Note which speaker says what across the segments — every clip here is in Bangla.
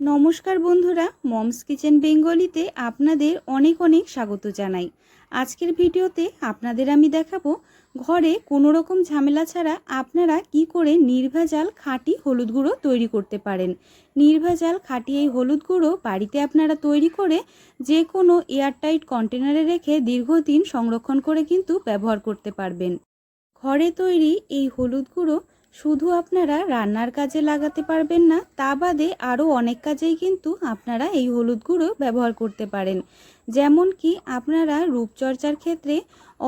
Speaker 1: নমস্কার বন্ধুরা, মমস কিচেন বেঙ্গলিতে আপনাদের অনেক অনেক স্বাগত জানাই। আজকের ভিডিওতে আপনাদের আমি দেখাবো, ঘরে কোনো রকম ঝামেলা ছাড়া আপনারা কি করে নির্ভেজাল খাঁটি হলুদ গুঁড়ো তৈরি করতে পারেন। নির্ভেজাল খাঁটি এই হলুদ গুঁড়ো বাড়িতে আপনারা তৈরি করে যে কোনো এয়ারটাইট কন্টেনারে রেখে দীর্ঘদিন সংরক্ষণ করে কিন্তু ব্যবহার করতে পারবেন। ঘরে তৈরি এই হলুদ গুঁড়ো শুধু আপনারা রান্নার কাজে লাগাতে পারবেন না, তা বাদে আরও অনেক কাজেই কিন্তু আপনারা এই হলুদ গুঁড়ো ব্যবহার করতে পারেন। যেমন কি আপনারা রূপচর্চার ক্ষেত্রে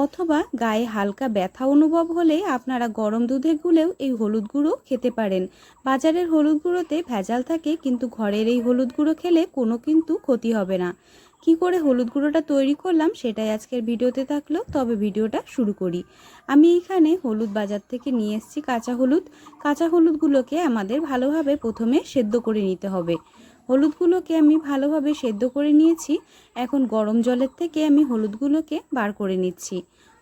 Speaker 1: অথবা গায়ে হালকা ব্যথা অনুভব হলে আপনারা গরম দুধে গুলেও এই হলুদ গুঁড়ো খেতে পারেন। বাজারের হলুদ গুঁড়োতে ভেজাল থাকে, কিন্তু ঘরের এই হলুদ গুঁড়ো খেলে কোনো কিন্তু ক্ষতি হবে না। কি করে হলুদ গুঁড়োটা তৈরি করলাম সেটাই আজকের ভিডিওতে থাকল। তবে ভিডিওটা শুরু করি। আমি এখানে হলুদ বাজার থেকে নিয়ে এসেছি কাঁচা হলুদ। কাঁচা হলুদগুলোকে আমাদের ভালোভাবে প্রথমে সেদ্ধ করে নিতে হবে। হলুদগুলোকে আমি ভালোভাবে সেদ্ধ করে নিয়েছি। এখন গরম জলের থেকে আমি হলুদগুলোকে বার করে নিচ্ছি।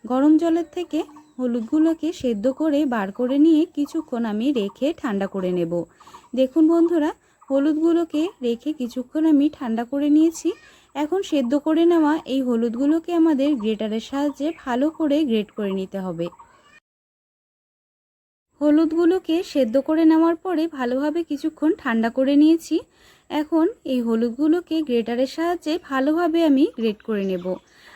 Speaker 1: গরম জলের থেকে হলুদগুলোকে সেদ্ধ করে বার করে নিয়ে কিছুক্ষণ আমি রেখে ঠান্ডা করে নেব। দেখুন বন্ধুরা, হলুদগুলোকে রেখে কিছুক্ষণ আমি ঠান্ডা করে নিয়েছি। এখন সেদ্ধ করে নেওয়া এই হলুদগুলোকে আমাদের গ্রেটারের সাহায্যে ভালো করে গ্রেট করে নিতে হবে। হলুদগুলোকে সেদ্ধ করে নেওয়ার পরে ভালোভাবে কিছুক্ষণ ঠান্ডা করে নিয়েছি। এখন এই হলুদগুলোকে গ্রেটারের সাহায্যে ভালোভাবে আমি গ্রেট করে নেব।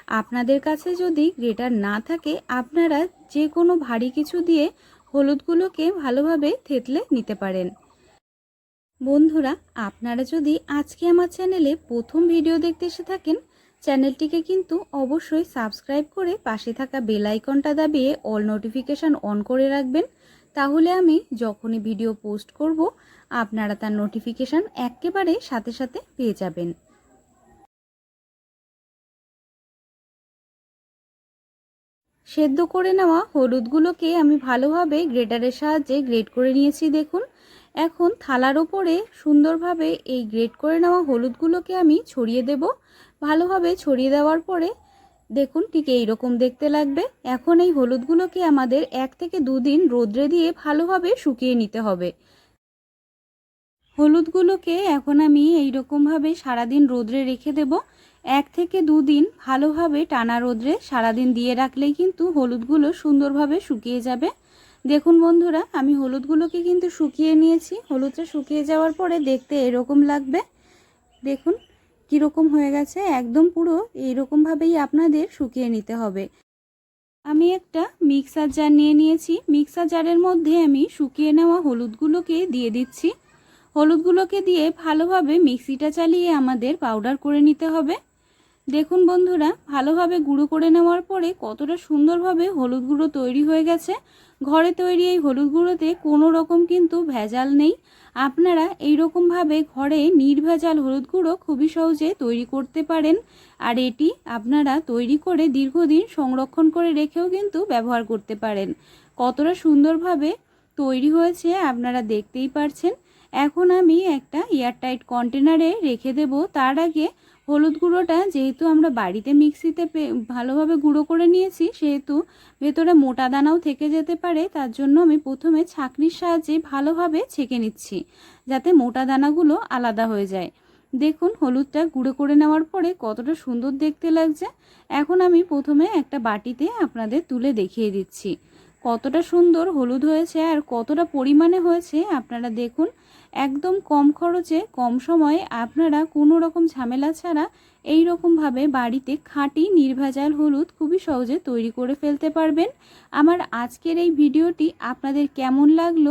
Speaker 1: আপনাদের কাছে যদি গ্রেটার না থাকে, আপনারা যে কোনো ভারী কিছু দিয়ে হলুদগুলোকে ভালোভাবে থেতলে নিতে পারেন। বন্ধুরা, আপনারা যদি আজকে আমার চ্যানেলে প্রথম ভিডিও দেখতে এসে থাকেন, চ্যানেলটিকে কিন্তু অবশ্যই সাবস্ক্রাইব করে পাশে থাকা বেল আইকনটা দাবিয়ে অল নোটিফিকেশান অন করে রাখবেন। তাহলে আমি যখনই ভিডিও পোস্ট করব, আপনারা তার নোটিফিকেশান একেবারে সাথে সাথে পেয়ে যাবেন। সেদ্ধ করে নেওয়া হলুদগুলোকে আমি ভালোভাবে গ্রেটারের সাহায্যে গ্রেট করে নিয়েছি, দেখুন। এখন থালার ওপরে সুন্দরভাবে এই গ্রেট করে নেওয়া হলুদগুলোকে আমি ছড়িয়ে দেব। ভালোভাবে ছড়িয়ে দেওয়ার পরে দেখুন ঠিক এইরকম দেখতে লাগবে। এখন এই হলুদগুলোকে আমাদের এক থেকে দুদিন রোদ্রে দিয়ে ভালোভাবে শুকিয়ে নিতে হবে। হলুদগুলোকে এখন আমি এইরকমভাবে সারাদিন রোদ্রে রেখে দেব। এক থেকে দুদিন ভালোভাবে টানা রোদ্রে সারাদিন দিয়ে রাখলেই কিন্তু হলুদগুলো সুন্দরভাবে শুকিয়ে যাবে। দেখুন বন্ধুরা, আমি হলুদগুলোকে কিন্তু শুকিয়ে নিয়েছি। হলুদটা শুকিয়ে যাওয়ার পরে দেখতে এরকম লাগবে। দেখুন কীরকম হয়ে গেছে, একদম পুরো এইরকমভাবেই আপনাদের শুকিয়ে নিতে হবে। আমি একটা মিক্সার জার নিয়ে নিয়েছি। মিক্সার জারের মধ্যে আমি শুকিয়ে নেওয়া হলুদগুলোকে দিয়ে দিচ্ছি। হলুদগুলোকে দিয়ে ভালোভাবে মিক্সিটা চালিয়ে আমাদের পাউডার করে নিতে হবে। দেখুন বন্ধুরা, ভালোভাবে গুঁড়ো করে নেওয়ার পরে কতটা সুন্দরভাবে হলুদ গুঁড়ো তৈরি হয়ে গেছে। ঘরে তৈরি এই হলুদ গুঁড়োতে কোনো রকম কিন্তু ভেজাল নেই। আপনারা এই রকমভাবে ঘরে নির্ভেজাল হলুদ গুঁড়ো খুবই সহজে তৈরি করতে পারেন। আর এটি আপনারা তৈরি করে দীর্ঘদিন সংরক্ষণ করে রেখেও কিন্তু ব্যবহার করতে পারেন। কতটা সুন্দরভাবে তৈরি হয়েছে আপনারা দেখতেই পারছেন। এখন আমি একটা এয়ারটাইট কন্টেনারে রেখে দেব। তার আগে হলুদ গুঁড়োটা যেহেতু আমরা বাড়িতে মিক্সিতে ভালোভাবে গুঁড়ো করে নিয়েছি, সেহেতু ভেতরে মোটা দানাও থেকে যেতে পারে, তার জন্য আমি প্রথমে ছাঁকনির সাহায্যে ভালোভাবে ছেঁকে নিচ্ছি, যাতে মোটা দানাগুলো আলাদা হয়ে যায়। দেখুন, হলুদটা গুঁড়ো করে নেওয়ার পরে কতটা সুন্দর দেখতে লাগছে। এখন আমি প্রথমে একটা বাটিতে আপনাদের তুলে দেখিয়ে দিচ্ছি। কতটা সুন্দর হলুদ হয়েছে আর কতটা পরিমাণে হয়েছে আপনারা দেখুন। একদম কম খরচে, কম সময়ে আপনারা কোনো রকম ঝামেলা ছাড়া এই রকমভাবে বাড়িতে খাঁটি নির্ভেজাল হলুদ খুবই সহজে তৈরি করে ফেলতে পারবেন। আমার আজকের এই ভিডিওটি আপনাদের কেমন লাগল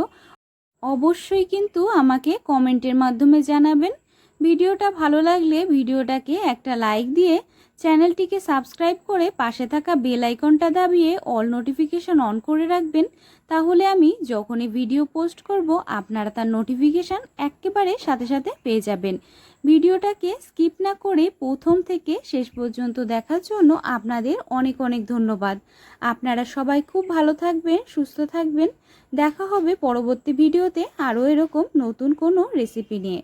Speaker 1: অবশ্যই কিন্তু আমাকে কমেন্টের মাধ্যমে জানাবেন। ভিডিওটা ভালো লাগলে ভিডিওটাকে একটা লাইক দিয়ে চ্যানেলটিকে সাবস্ক্রাইব করে পাশে থাকা বেল আইকনটা দাবিয়ে অল নোটিফিকেশান অন করে রাখবেন। তাহলে আমি যখনই ভিডিও পোস্ট করব, আপনারা তার নোটিফিকেশান একেবারে সাথে সাথে পেয়ে যাবেন। ভিডিওটাকে স্কিপ না করে প্রথম থেকে শেষ পর্যন্ত দেখার জন্য আপনাদের অনেক অনেক ধন্যবাদ। আপনারা সবাই খুব ভালো থাকবেন, সুস্থ থাকবেন। দেখা হবে পরবর্তী ভিডিওতে আরও এরকম নতুন কোনো রেসিপি নিয়ে।